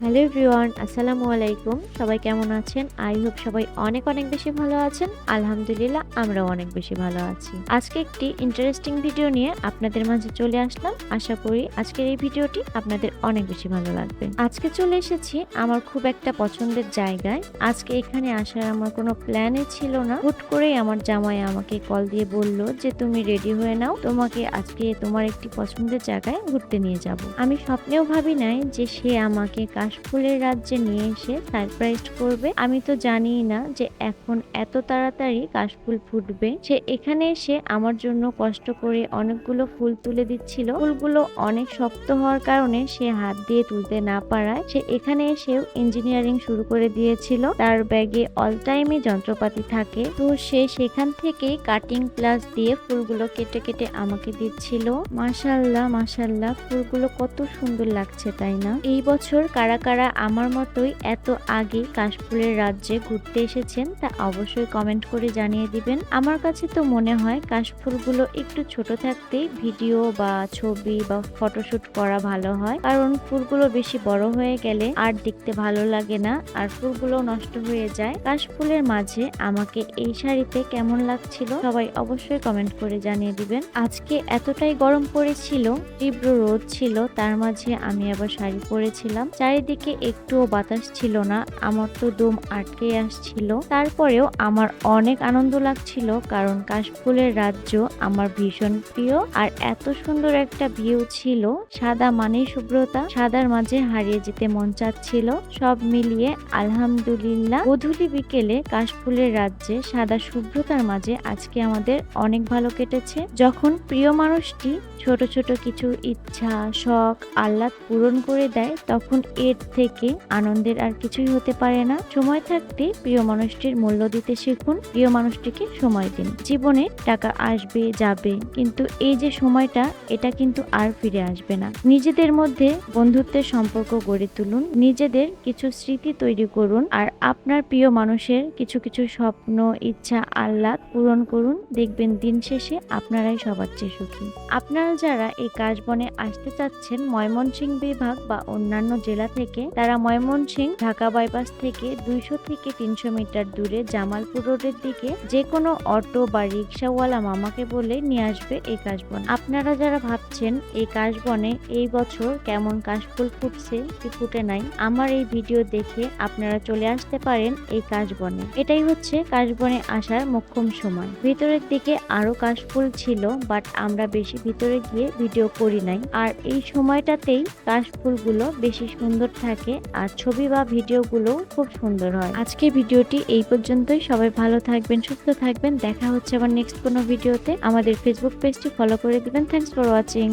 Everyone, আসসালামু আলাইকুম। সবাই কেমন আছেন? আই হোপ সবাই অনেক অনেক বেশি ভালো আছেন। আলহামদুলিল্লাহ, আমরাও অনেক বেশি ভালো আছি। আজকে একটি ইন্টারেস্টিং ভিডিও নিয়ে আপনাদের মাঝে চলে আসলাম। আশা করি আজকের এই ভিডিওটি আপনাদের অনেক বেশি ভালো লাগবে। আজকে চলে এসেছি আমার খুব একটা পছন্দের জায়গায়। আজকে এখানে আসার আমার কোনো প্ল্যানই ছিল না। হুট করেই আমার জামাই আমাকে কল দিয়ে বলল যে, তুমি রেডি হয়ে নাও। তোমাকে আজকে তোমার একটি পছন্দের জায়গায় ঘুরতে নিয়ে যাব। আমি স্বপ্নেও ভাবি নাই যে সে আমাকে কাশফুলের রাজ্যে নিয়ে এসে সারপ্রাইজ করবে। আমি তো জানিই না যে এখন এত তাড়াতাড়ি কাশফুল ফুটবে। সে এখানে এসে আমার জন্য কষ্ট করে অনেকগুলো ফুল তুলে দিচ্ছিল। ফুলগুলো অনেক শক্ত হওয়ার কারণে সে হাত দিয়ে তুলতে না পারায় সে এখানে এসেও ইঞ্জিনিয়ারিং শুরু করে দিয়েছিল। তার ব্যাগে অল টাইমে যন্ত্রপাতি থাকে। তো সে সেখান থেকেই কাটিং প্লাস দিয়ে ফুলগুলো কেটে কেটে আমাকে দিচ্ছিল। মাশাল্লাহ মাশাল্লাহ ফুলগুলো কত সুন্দর লাগছে, তাই না? এই বছর কারা কারা আমার মতোই এত আগে কাশফুলের রাজ্যে ঘুরতে এসেছেন তা অবশ্যই কমেন্ট করে জানিয়ে দিবেন। আমার কাছে তো মনে হয় কাশফুলগুলো একটু ছোট থাকতেই ভিডিও বা ছবি বা ফটোশুট করা ভালো হয়। কারণ ফুলগুলো বেশি বড় হয়ে গেলে আর দেখতে ভালো লাগে না আর ফুলগুলো নষ্ট হয়ে যায়। কাশফুলের মাঝে আমাকে এই শাড়িতে কেমন লাগছিল সবাই অবশ্যই কমেন্ট করে জানিয়ে দিবেন। আজকে এতটাই গরম পড়েছিল, তীব্র রোদ ছিল, তার মাঝে আমি আবার শাড়ি পরেছিলাম। চারিদিকে একটুও বাতাস ছিল না, আমার তো দম আটকে আসছিল। তারপরেও আমার অনেক আনন্দ লাগছিল কারণ কাশফুলের রাজ্য আমার ভীষণ প্রিয় আর এত সুন্দর একটা ভিউ ছিল। সাদা মানেই শুভ্রতা, সাদার মাঝে হারিয়ে যেতে মন চাচ্ছিল। সব মিলিয়ে আলহামদুলিল্লাহ গধূলি বিকেলে কাশফুলের রাজ্যে সাদা শুভ্রতার মাঝে আজকে আমাদের অনেক ভালো কেটেছে। যখন প্রিয় মানুষটি ছোট ছোট কিছু ইচ্ছা, শখ, আহ্লাদ পূরণ করে দেয়, তখন এর থেকে আনন্দের আর কিছুই হতে পারে না। সময় থাকতে প্রিয় মানুষটির মূল্য দিতে শিখুন। প্রিয় মানুষটিকে সময় দিন। জীবনে টাকা আসবে, যাবে, কিন্তু এই যে সময়টা, এটা কিন্তু আর ফিরে আসবে না। নিজেদের মধ্যে বন্ধুত্বের সম্পর্ক গড়ে তুলুন। নিজেদের কিছু স্মৃতি তৈরি করুন। আর আপনার প্রিয় মানুষের কিছু কিছু স্বপ্ন, ইচ্ছা, আহ্লাদ পূরণ করুন। দেখবেন দিন শেষে আপনারাই সবার চেয়ে সুখী। আপনারা যারা এই কাশবনে আসতে চাচ্ছেন, ময়মনসিংহ বিভাগ বা অন্যান্য জেলা থেকে তারা ময়মনসিংহ ঢাকা বাইপাস থেকে দুইশো থেকে তিনশো মিটার দূরে জামালপুর রোডের দিকে যে কোনো অটো বা রিক্সাওয়ালা মামাকে বলে নিয়ে আসবে এই কাশবন। আপনারা যারা ভাবছেন এই কাশবনে এই বছর কেমন কাশফুল ফুটছে কি ফুটে নাই, আমার এই ভিডিও দেখে আপনারা চলে আসতে পারেন এই কাশবনে। এটাই হচ্ছে কাশবনে আসার মোক্ষম সময়। ভিতরের দিকে আরও কাশফুল ছিল, বাট আমরা বেশি ভিতরে গিয়ে ভিডিও করি নাই। আর এই সময়টাতেই কাশফুলগুলো বেশি সুন্দর থাকে আর ছবি বা ভিডিওগুলো খুব সুন্দর হয়। আজকে ভিডিওটি এই পর্যন্তই। সবাই ভালো থাকবেন, সুস্থ থাকবেন। দেখা হচ্ছে আবার নেক্সট কোনো ভিডিওতে। আমাদের ফেসবুক পেজটি ফলো করে দিবেন। Thanks for watching